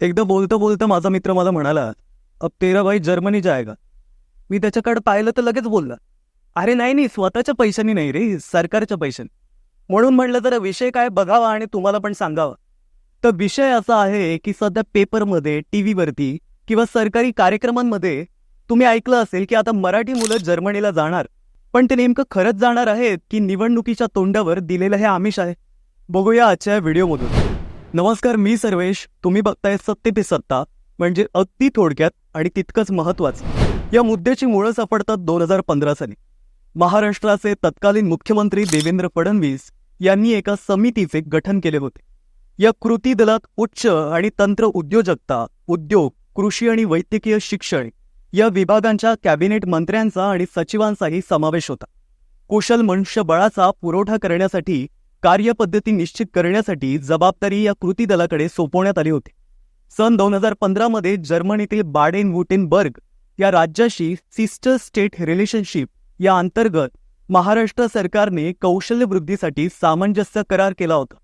एकदा बोलतं बोलतं माझा मित्र मला म्हणाला अब तेरा भाई जर्मनी जायगा मी त्याच्याकडे पाहिलं तर लगेच बोलला अरे नाही नाही स्वतःच्या पैशांनी नाही रे सरकारच्या पैशांनी. म्हणून म्हटलं जरा विषय काय बघावा आणि तुम्हाला पण सांगावा. तर विषय असा आहे की सध्या पेपरमध्ये टी व्हीवरती किंवा सरकारी कार्यक्रमांमध्ये तुम्ही ऐकलं असेल की आता मराठी मुलं जर्मनीला जाणार पण ते नेमकं खरंच जाणार आहेत की निवडणुकीच्या तोंडावर दिलेलं हे आमिष आहे? बघूया आजच्या व्हिडिओमधून. नमस्कार मी सर्वेश. तुम्ही बघताय सत्य ते सत्ता म्हणजे अगदी थोडक्यात आणि तितकंच महत्वाचं या मुद्द्याची मुळं सापडतात दोन हजार पंधरा साली. महाराष्ट्राचे तत्कालीन मुख्यमंत्री देवेंद्र फडणवीस यांनी एका समितीचे गठन केले होते. या कृती दलात उच्च आणि तंत्र उद्योजकता उद्योग कृषी आणि वैद्यकीय शिक्षण या विभागांच्या कॅबिनेट मंत्र्यांचा आणि सचिवांचाही समावेश होता. कुशल मनुष्यबळाचा पुरवठा करण्यासाठी कार्यपद्धती निश्चित करण्यासाठी जबाबदारी या कृती दलाकडे सोपवण्यात आली होती. सन दोन हजार पंधरामध्ये जर्मनीतील बाडेन वुटेनबर्ग या राज्याशी सिस्टर स्टेट रिलेशनशिप या अंतर्गत महाराष्ट्र सरकारने कौशल्य वृद्धीसाठी सामंजस्य करार केला होता.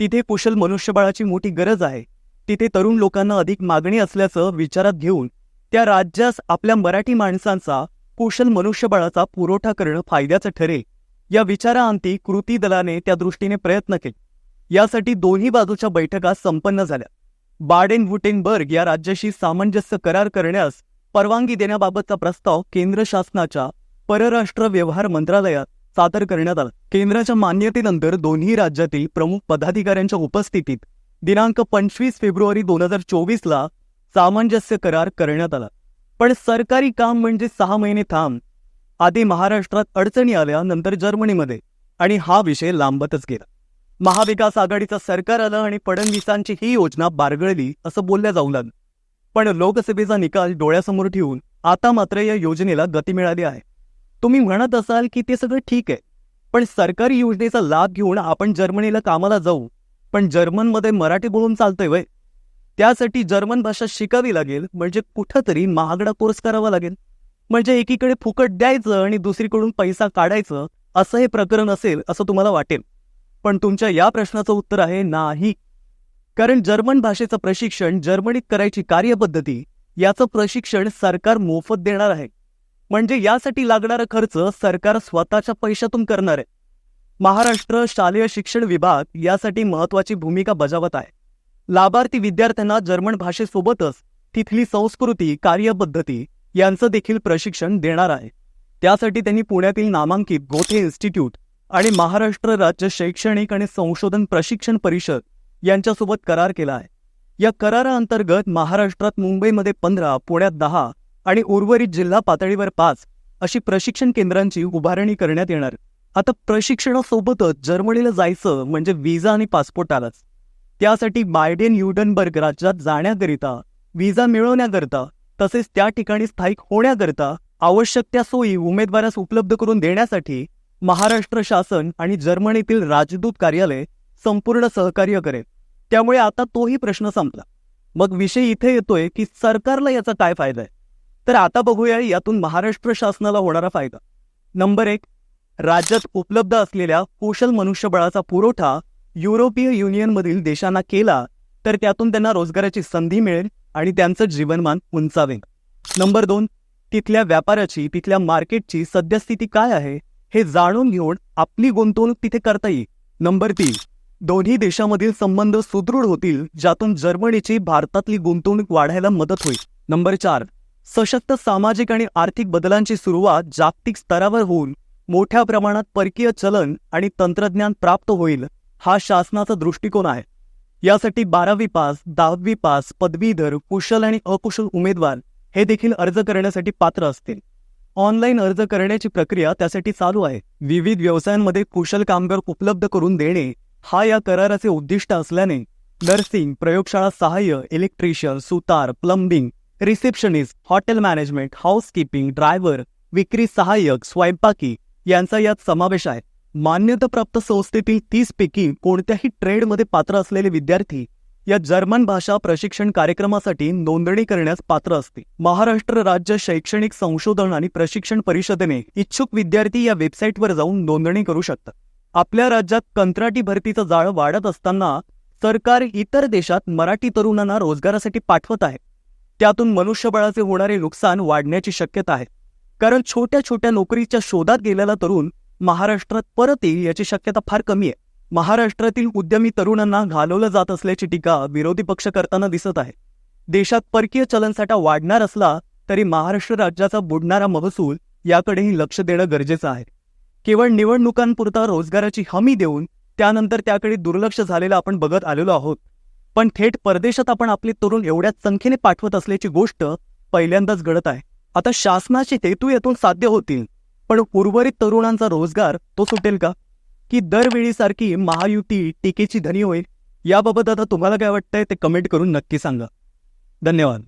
तिथे कुशल मनुष्यबळाची मोठी गरज आहे. तिथे तरुण लोकांना अधिक मागणी असल्याचं विचारात घेऊन त्या राज्यास आपल्या मराठी माणसांचा कुशल मनुष्यबळाचा पुरवठा करणं फायद्याचं ठरेल. या विचाराअंती कृती दलाने त्या दृष्टीने प्रयत्न केले. यासाठी दोन्ही बाजूच्या बैठका संपन्न झाल्या. बाडेन वुटेनबर्ग या राज्याशी सामंजस्य करार करण्यास परवानगी देण्याबाबतचा प्रस्ताव केंद्र शासनाच्या परराष्ट्र व्यवहार मंत्रालयात सादर करण्यात आला. केंद्राच्या मान्यतेनंतर दोन्ही राज्यातील प्रमुख पदाधिकाऱ्यांच्या उपस्थितीत दिनांक पंचवीस फेब्रुवारी दोन हजार चोवीसला सामंजस्य करार करण्यात आला. पण सरकारी काम म्हणजे सहा महिने थांब आधी महाराष्ट्रात अडचणी आल्या नंतर जर्मनीमध्ये. आणि हा विषय लांबतच गेला. महाविकास आघाडीचं सरकार आलं आणि फडणवीसांची ही योजना बारगळली असं बोलल्या जाऊ लागलं. पण लोकसभेचा निकाल डोळ्यासमोर ठेवून आता मात्र या योजनेला गती मिळाली आहे. तुम्ही म्हणत असाल की ते सगळं ठीक आहे. पण सरकारी योजनेचा लाभ घेऊन आपण जर्मनीला कामाला जाऊ. पण जर्मनमध्ये मराठी बोलून चालतंय वय. त्यासाठी जर्मन भाषा शिकावी लागेल म्हणजे कुठंतरी महागडा कोर्स करावा लागेल. म्हणजे एकीकडे फुकट द्यायचं आणि दुसरीकडून पैसा काढायचं असं हे प्रकरण असेल असं तुम्हाला वाटेल. पण तुमच्या या प्रश्नाचं उत्तर आहे नाही. कारण जर्मन भाषेचं प्रशिक्षण जर्मनीत करायची कार्यपद्धती याचं प्रशिक्षण सरकार मोफत देणार आहे. म्हणजे यासाठी लागणारा खर्च सरकार स्वतःच्या पैशातून करणार आहे. महाराष्ट्र शालेय शिक्षण विभाग यासाठी महत्वाची भूमिका बजावत आहे. लाभार्थी विद्यार्थ्यांना जर्मन भाषेसोबतच तिथली संस्कृती कार्यपद्धती यांचं देखील प्रशिक्षण देणार आहे. त्यासाठी त्यांनी पुण्यातील नामांकित गोथे इन्स्टिट्यूट आणि महाराष्ट्र राज्य शैक्षणिक आणि संशोधन प्रशिक्षण परिषद यांच्यासोबत करार केला आहे. या कराराअंतर्गत महाराष्ट्रात मुंबईमध्ये पंधरा पुण्यात दहा आणि उर्वरित जिल्हा पातळीवर पाच अशी प्रशिक्षण केंद्रांची उभारणी करण्यात येणार. आता प्रशिक्षणासोबतच जर्मनीला जायचं म्हणजे व्हिसा आणि पासपोर्ट आलाच. त्यासाठी बायडेन युडनबर्ग राज्यात जाण्याकरिता व्हिसा मिळवण्याकरता तसेच त्या ठिकाणी स्थायिक होण्याकरता आवश्यक त्या सोयी उमेदवारास उपलब्ध करून देण्यासाठी महाराष्ट्र शासन आणि जर्मनीतील राजदूत कार्यालय संपूर्ण सहकार्य करेल. त्यामुळे आता तोही प्रश्न संपला. मग विषय इथे येतोय की सरकारला याचा काय फायदा आहे? तर आता बघूया यातून महाराष्ट्र शासनाला होणारा फायदा. नंबर एक राज्यात उपलब्ध असलेल्या कुशल मनुष्यबळाचा पुरवठा युरोपीय युनियनमधील देशांना केला तर त्यातून त्यांना रोजगाराची संधी मिळेल आणि त्यांचं जीवनमान उंचावे नंबर दोन तिथल्या व्यापाराची तिथल्या मार्केटची सद्यस्थिती काय आहे हे जाणून घेऊन आपली गुंतवणूक तिथे करता येईल. नंबर तीन दोन्ही देशामधील संबंध सुदृढ होतील ज्यातून जर्मनीची भारतातली गुंतवणूक वाढायला मदत होईल. नंबर चार सशक्त सामाजिक आणि आर्थिक बदलांची सुरुवात जागतिक स्तरावर होऊन मोठ्या प्रमाणात परकीय चलन आणि तंत्रज्ञान प्राप्त होईल हा शासनाचा दृष्टिकोन आहे. यासाठी बारावी पास दहावी पास पदवीधर कुशल आणि अकुशल उमेदवार हे देखील अर्ज करण्यासाठी पात्र असतील. ऑनलाईन अर्ज करण्याची प्रक्रिया त्यासाठी चालू आहे. विविध व्यवसायांमध्ये कुशल कामगार उपलब्ध करून देणे हा या कराराचे उद्दिष्ट असल्याने नर्सिंग प्रयोगशाळा सहाय्य इलेक्ट्रिशियन सुतार plumbing receptionist hotel management housekeeping driver विक्री सहाय्यक स्वयंपाकी यांचा यात समावेश आहे. मान्यताप्राप्त संस्थेतील तीसपैकी कोणत्याही ट्रेडमध्ये पात्र असलेले विद्यार्थी या जर्मन भाषा प्रशिक्षण कार्यक्रमासाठी नोंदणी करण्यास पात्र असते महाराष्ट्र राज्य शैक्षणिक संशोधन आणि प्रशिक्षण परिषदेने इच्छुक विद्यार्थी या वेबसाईटवर जाऊन नोंदणी करू शकतात. आपल्या राज्यात कंत्राटी भरतीचं जाळं वाढत असताना सरकार इतर देशात मराठी तरुणांना रोजगारासाठी पाठवत आहे. त्यातून मनुष्यबळाचे होणारे नुकसान वाढण्याची शक्यता आहे. कारण छोट्या छोट्या नोकरीच्या शोधात गेलेला तरुण महाराष्ट्रात परत येईल याची शक्यता फार कमी आहे. महाराष्ट्रातील उद्यमी तरुणांना घालवलं जात असल्याची टीका विरोधी पक्ष करताना दिसत आहे. देशात परकीय चलनसाठा वाढणार असला तरी महाराष्ट्र राज्याचा बुडणारा महसूल याकडेही लक्ष देणं गरजेचं आहे. केवळ निवडणुकांपुरता रोजगाराची हमी देऊन त्यानंतर त्याकडे दुर्लक्ष झालेलं आपण बघत आलेलो आहोत. पण थेट परदेशात आपण आपले तरुण एवढ्या संख्येने पाठवत असल्याची गोष्ट पहिल्यांदाच घडत आहे. आता शासनाचे हेतू यातून साध्य होतील. पण उर्वरित तरुणांचा रोजगार तो सुटेल का? की दरवेळीसारखी महायुती टीकेची धनी होईल? याबाबत आता तुम्हाला काय वाटतंय ते कमेंट करून नक्की सांगा. धन्यवाद.